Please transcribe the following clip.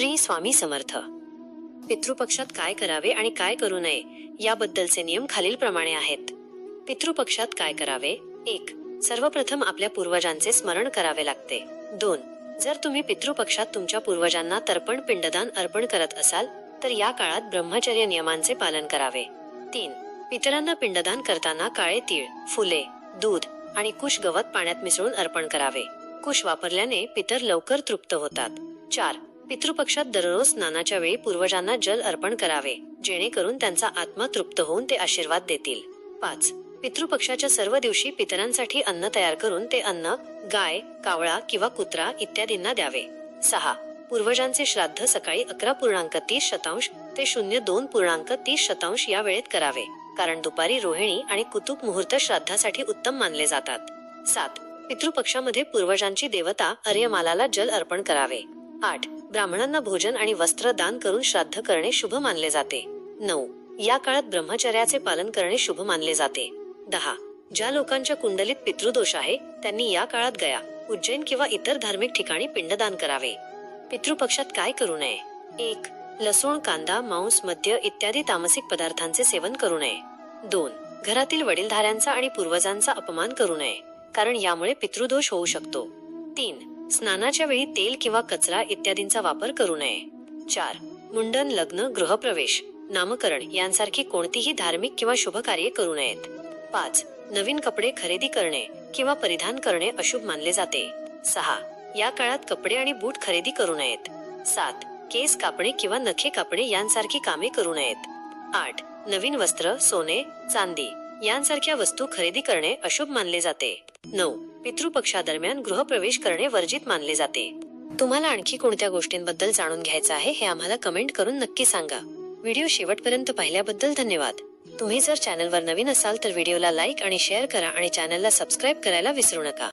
श्री स्वामी समर्थ. पितृपक्षात काय करावे आणि काय करू नये याबद्दलचे नियम खालीलप्रमाणे आहेत. पितृपक्षात काय करावे? एक सर्वप्रथम आपल्या पूर्वजांचे स्मरण करावे लागते. दोन जर तुम्ही पितृपक्षात तुमच्या पूर्वजांना तर्पण पिंडदान अर्पण करत असाल तर या काळात ब्रह्मचर्य नियमांचे पालन करावे. तीन पितरांना पिंडदान करताना काळे तीळ फुले दूध आणि कुश गवत पाण्यात मिसळून अर्पण करावे. कुश वापरल्याने पितर लवकर तृप्त होतात. चार पितृपक्षात दररोज स्नानाच्या वेळी पूर्वजांना जल अर्पण करावे जेणेकरून त्यांचा आत्मा तृप्त होऊन ते आशीर्वाद देतील. पाच. पितृपक्षाच्या सर्व दिवशी पितरांसाठी अन्न तयार करून ते अन्न गाय कावळा किंवा कुत्रा इत्यादींना द्यावे. सहा. पूर्वजांचे श्राद्ध सकाळी अकरा पूर्णांक तीस शतांश ते शून्य दोन पूर्णांक तीस शतांश या वेळेत करावे कारण दुपारी रोहिणी आणि कुतुब मुहूर्त श्राद्धासाठी उत्तम मानले जातात. सात. पितृपक्षामध्ये पूर्वजांची देवता अर्यमालाला जल अर्पण करावे. आठ. ब्राह्मणांना भोजन आणि वस्त्र दान करून श्राद्ध करणे शुभ मानले जाते. नऊ. या काळात ब्रह्मचर्याचे पालन करणे शुभ मानले जाते. दहा. ज्या लोकांच्या कुंडलीत पितृदोष आहे त्यांनी या काळात गया उज्जैन किंवा इतर धार्मिक ठिकाणी पिंडदान करावे. पितृपक्षात काय करू नये? एक. लसूण कांदा मांस मद्य इत्यादी तामसिक पदार्थांचे सेवन करू नये. दोन. घरातील वडीलधाऱ्यांचा आणि पूर्वजांचा अपमान करू नये कारण यामुळे पितृदोष होऊ शकतो. तीन. स्नानाच्या वेळी तेल किंवा कचरा इत्यादींचा वापर करू नये. चार मुंडन लग्न गृहप्रवेश नामकरण यांसारखी कोणतीही धार्मिक किंवा शुभ कार्ये करू नयेत. पाच नवीन कपडे खरेदी करणे किंवा परिधान करणे अशुभ मानले जाते. सहा या काळात कपडे आणि बूट खरेदी करू नयेत. सात केस कापणे किंवा नखे कापणे यांसारखी कामे करू नयेत. आठ नवीन वस्त्र सोने चांदी यांसारख्या वस्तू खरेदी करणे अशुभ मानले जाते. नऊ. पितृपक्षादरम्यान गृहप्रवेश करणे वर्जित मानले जाते. तुम्हाला आणखी कोणत्या गोष्टींबद्दल जाणून घ्यायचं आहे हे आम्हाला कमेंट करून नक्की सांगा. व्हिडिओ शेवटपर्यंत पाहिल्याबद्दल धन्यवाद. तुम्ही जर चॅनलवर नवीन असाल तर व्हिडिओला लाईक आणि शेअर करा आणि चॅनलला सबस्क्राईब करायला विसरू नका.